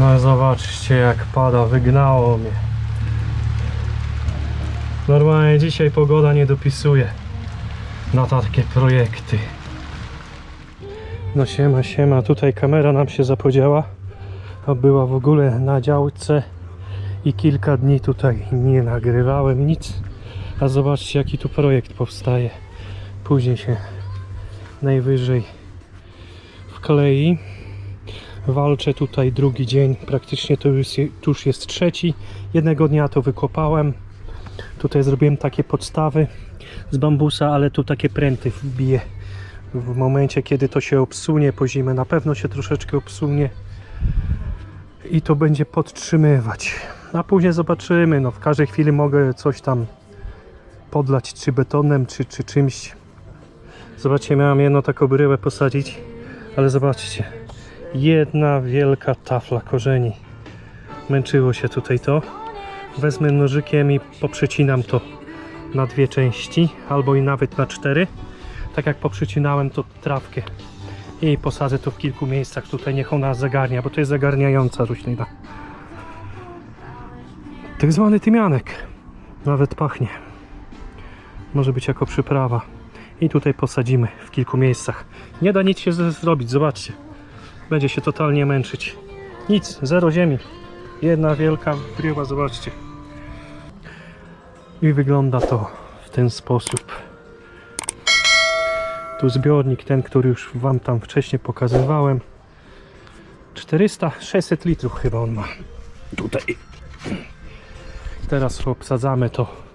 No zobaczcie jak pada, wygnało mnie. Normalnie dzisiaj pogoda nie dopisuje na takie projekty. No siema, siema, tutaj kamera nam się zapodziała, a była w ogóle na działce i kilka dni tutaj nie nagrywałem nic. A zobaczcie jaki tu projekt powstaje. Później się najwyżej wklei. Walczę tutaj drugi dzień, praktycznie to już, już jest trzeci. Jednego dnia to wykopałem. Tutaj zrobiłem takie podstawy z bambusa, ale tu takie pręty wbiję. W momencie, kiedy to się obsunie po zimę, na pewno się troszeczkę obsunie i to będzie podtrzymywać. A później zobaczymy. No, w każdej chwili mogę coś tam podlać, czy betonem, czy, czy czymś. Zobaczcie, miałem jedną taką bryłę posadzić, ale zobaczcie, jedna wielka tafla korzeni. Męczyło się tutaj to. Wezmę nożykiem i poprzecinam to na dwie części, albo i nawet na cztery. Tak jak poprzecinałem to trawkę. I posadzę to w kilku miejscach. Tutaj niech ona zagarnia, bo to jest zagarniająca roślina. Tak zwany tymianek. Nawet pachnie. Może być jako przyprawa. I tutaj posadzimy w kilku miejscach. Nie da nic się zrobić, zobaczcie. Będzie się totalnie męczyć. Nic, zero ziemi. Jedna wielka bryła, zobaczcie. I wygląda to w ten sposób. Tu zbiornik, ten, który już Wam tam wcześniej pokazywałem. 400-600 litrów chyba on ma. Tutaj. Teraz obsadzamy to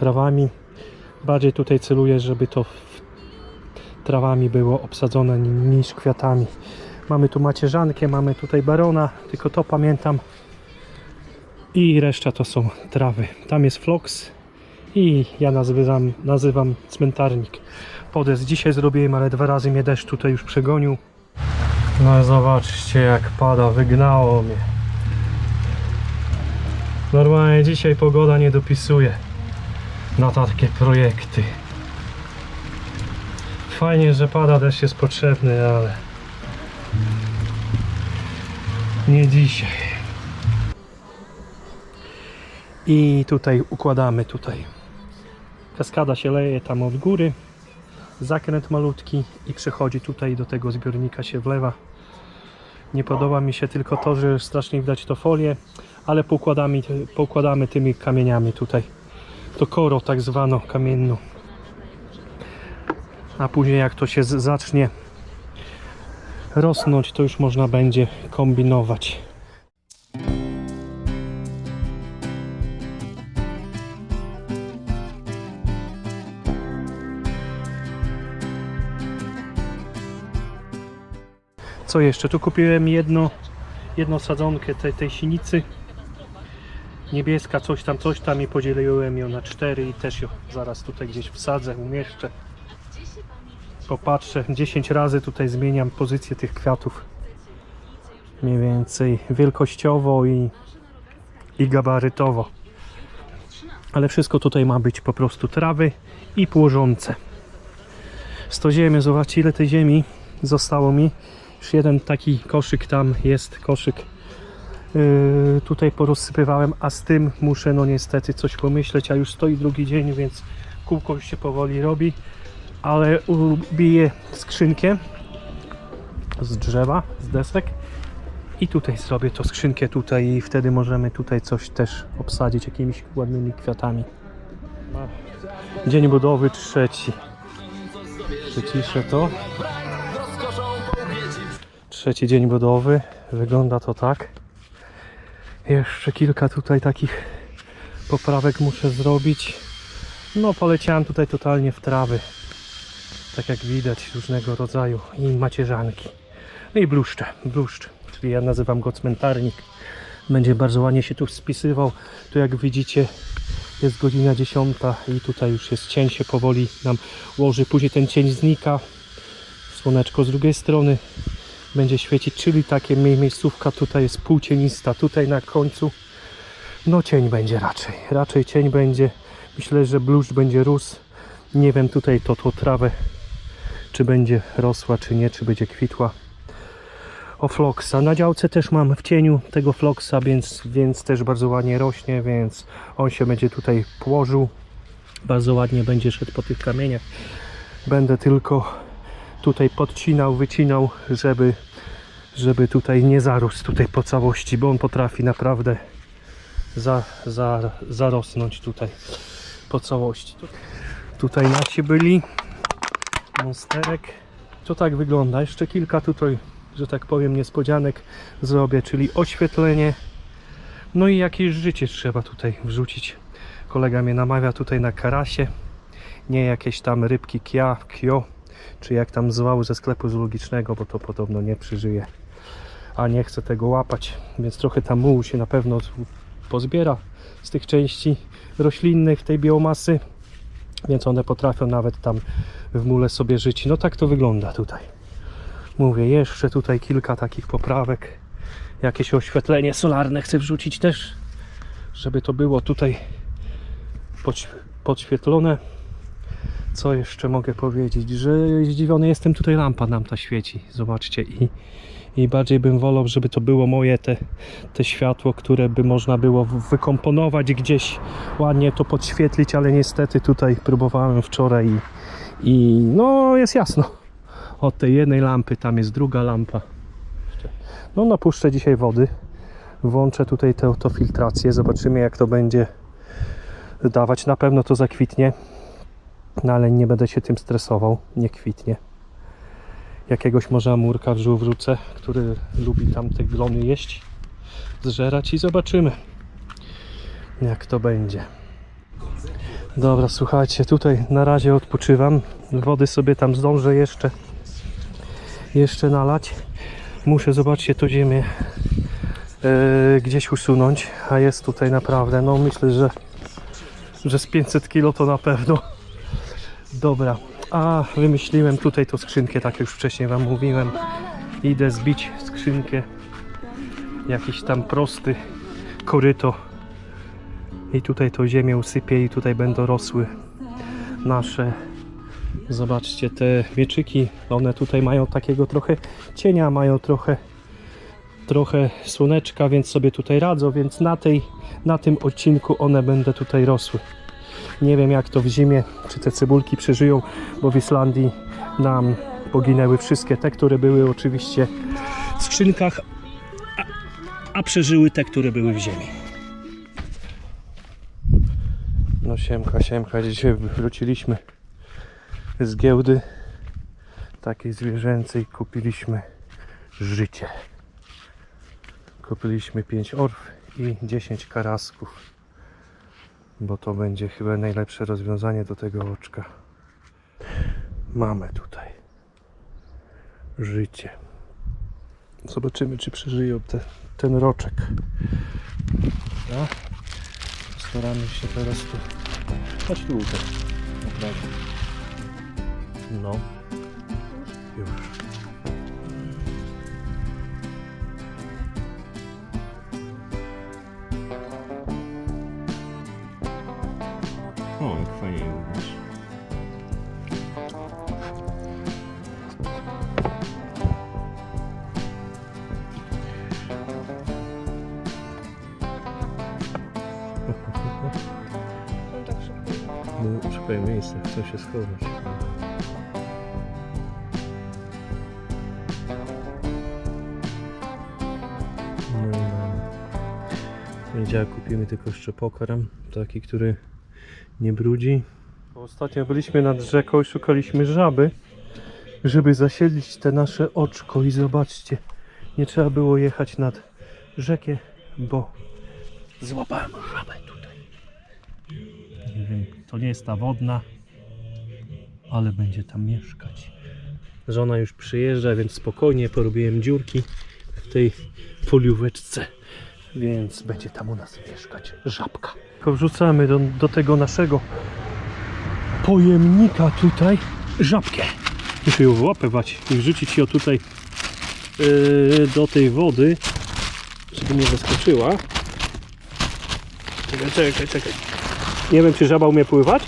trawami. Bardziej tutaj celuję, żeby to trawami było obsadzone ni- niż kwiatami. Mamy tu macierzankę, mamy tutaj barona, tylko to pamiętam. I reszta to są trawy. Tam jest floks i ja nazywam, nazywam cmentarnik. Podest dzisiaj zrobiłem, ale dwa razy mnie deszcz tutaj już przegonił. No zobaczcie jak pada, wygnało mnie. Normalnie dzisiaj pogoda nie dopisuje na takie projekty. Fajnie, że pada, deszcz jest potrzebny, ale nie dzisiaj. I tutaj układamy tutaj. Kaskada się leje tam od góry. Zakręt malutki i przechodzi tutaj do tego zbiornika się wlewa. Nie podoba mi się tylko to, że strasznie widać to folię, ale poukładamy, poukładamy tymi kamieniami tutaj to koro tak zwano kamienną. A później jak to się zacznie rosnąć, to już można będzie kombinować. Co jeszcze? Tu kupiłem jedno, jedną sadzonkę tej, tej sinicy niebieska, coś tam, coś tam i podzieliłem ją na cztery i też ją zaraz tutaj gdzieś wsadzę, umieszczę. Popatrzę, 10 razy tutaj zmieniam pozycję tych kwiatów. Mniej więcej wielkościowo i, i gabarytowo. Ale wszystko tutaj ma być po prostu trawy i płożące. 100 ziemi, zobaczcie ile tej ziemi zostało mi. Już jeden taki koszyk tam jest, koszyk tutaj porozsypywałem, a z tym muszę no niestety coś pomyśleć, a już stoi drugi dzień, więc kółko już się powoli robi, ale ubiję skrzynkę z drzewa, z desek i tutaj zrobię to skrzynkę tutaj i wtedy możemy tutaj coś też obsadzić jakimiś ładnymi kwiatami. Dzień budowy trzeci. Przyciszę to. Trzeci dzień budowy. Wygląda to tak. Jeszcze kilka tutaj takich poprawek muszę zrobić. No poleciałem tutaj totalnie w trawy. Tak jak widać różnego rodzaju i macierzanki. No i bluszcze, bluszcz, czyli ja nazywam go cmentarnik. Będzie bardzo ładnie się tu spisywał. Tu jak widzicie jest godzina 10 i tutaj już jest cień się powoli nam łoży. Później ten cień znika. Słoneczko z drugiej strony będzie świecić, czyli takie mie- miejscówka tutaj jest półcienista, tutaj na końcu no cień będzie raczej, raczej cień będzie, Myślę, że bluszcz będzie rósł. Nie wiem tutaj to, to trawę, czy będzie rosła, czy nie, czy będzie kwitła. O floxa. Na działce też mam w cieniu tego floxa, więc, więc też bardzo ładnie rośnie, więc on się będzie tutaj płożył. Bardzo ładnie będzie szedł po tych kamieniach. Będę tylko tutaj podcinał, wycinał, żeby, żeby tutaj nie zarósł tutaj po całości, bo on potrafi naprawdę za, za, zarosnąć tutaj po całości. Tutaj nasi byli, monsterek. To tak wygląda. Jeszcze kilka tutaj, że tak powiem, niespodzianek zrobię, czyli oświetlenie. No i jakieś życie trzeba tutaj wrzucić. Kolega mnie namawia tutaj na karasie. Nie jakieś tam rybki kia, kio, czy jak tam zwał ze sklepu zoologicznego, bo to podobno nie przeżyje. A nie chcę tego łapać, więc trochę tam mułu się na pewno pozbiera z tych części roślinnych, tej biomasy, więc one potrafią nawet tam w mule sobie żyć. No tak to wygląda tutaj. Mówię, jeszcze tutaj kilka takich poprawek. Jakieś oświetlenie solarne chcę wrzucić też, żeby to było tutaj podś- podświetlone. Co jeszcze mogę powiedzieć? Że zdziwiony jestem, tutaj lampa nam ta świeci. Zobaczcie i, i bardziej bym wolał, żeby to było moje te, te światło, które by można było wykomponować gdzieś, ładnie to podświetlić, ale niestety tutaj próbowałem wczoraj i, i no jest jasno. Od tej jednej lampy tam jest druga lampa. No napuszczę dzisiaj wody. Włączę tutaj tę filtrację. Zobaczymy jak to będzie dawać. Na pewno to zakwitnie. No ale nie będę się tym stresował. Nie kwitnie. Jakiegoś może amurka wrzu- wrzucę, który lubi tam te glony jeść, zżerać i zobaczymy jak to będzie. Dobra, słuchajcie, tutaj na razie odpoczywam. Wody sobie tam zdążę jeszcze jeszcze nalać. Muszę, zobaczcie, to ziemię e, gdzieś usunąć, a jest tutaj naprawdę, no myślę, że że z 500 kg to na pewno. Dobra, a wymyśliłem tutaj tą skrzynkę, tak już wcześniej Wam mówiłem. Idę zbić skrzynkę, jakiś tam prosty koryto. I tutaj tą ziemię usypię i tutaj będą rosły nasze zobaczcie te mieczyki. One tutaj mają takiego trochę cienia mają trochę trochę słoneczka więc sobie tutaj radzą więc na tej na tym odcinku one będą tutaj rosły nie wiem jak to w zimie czy te cebulki przeżyją bo w Islandii nam poginęły wszystkie te które były oczywiście w skrzynkach a, a przeżyły te które były w ziemi no siemka, siemka. Dzisiaj wróciliśmy z giełdy takiej zwierzęcej. Kupiliśmy życie. Kupiliśmy 5 orf i 10 karasków. Bo to będzie chyba najlepsze rozwiązanie do tego oczka. Mamy tutaj życie. Zobaczymy, czy przeżyją te, ten roczek. Dobra. Staramy się teraz tu. Chodź tu, Łukasz. No. Już. Szukają miejsca, chcą się schować. No poniedziałek kupimy tylko jeszcze pokarm, taki, który nie brudzi. Ostatnio byliśmy nad rzeką i szukaliśmy żaby, żeby zasiedlić te nasze oczko i zobaczcie, nie trzeba było jechać nad rzekę, bo złapałem żabę tutaj. To nie jest ta wodna, ale będzie tam mieszkać. Żona już przyjeżdża, więc spokojnie porobiłem dziurki w tej folióweczce, więc będzie tam u nas mieszkać żabka. Wrzucamy do, do tego naszego pojemnika tutaj żabkę. Muszę ją wyłapywać i wrzucić ją tutaj yy, do tej wody, żeby nie zaskoczyła. Czekaj, czekaj, czekaj. Nie wiem, czy żaba umie pływać.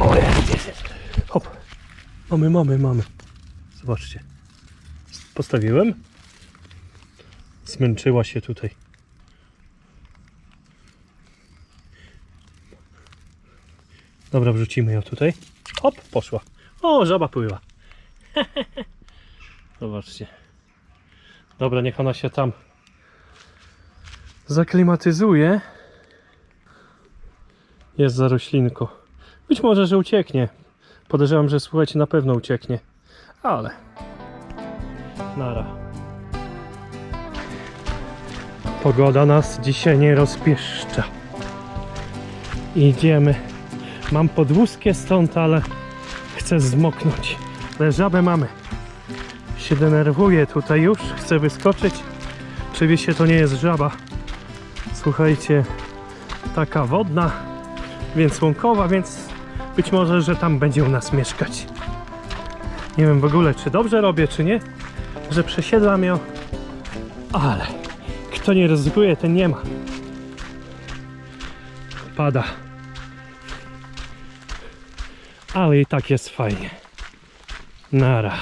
O, jest, jest, jest. Hop. Mamy, mamy, mamy. Zobaczcie. Postawiłem. Zmęczyła się tutaj. Dobra, wrzucimy ją tutaj. Hop, poszła. O, żaba pływa. Zobaczcie. Dobra, niech ona się tam zaklimatyzuje. Jest za roślinko. Być może, że ucieknie. Podejrzewam, że słuchajcie, na pewno ucieknie. Ale. Nara. Pogoda nas dzisiaj nie rozpieszcza. Idziemy. Mam podwózkę stąd, ale chcę zmoknąć. Ale żabę mamy. Się denerwuje tutaj już. Chcę wyskoczyć. Oczywiście to nie jest żaba. Słuchajcie, taka wodna, więc łąkowa, więc być może, że tam będzie u nas mieszkać. Nie wiem w ogóle, czy dobrze robię, czy nie, że przesiedlam ją, ale kto nie ryzykuje, ten nie ma. Pada. Ale i tak jest fajnie. Nara.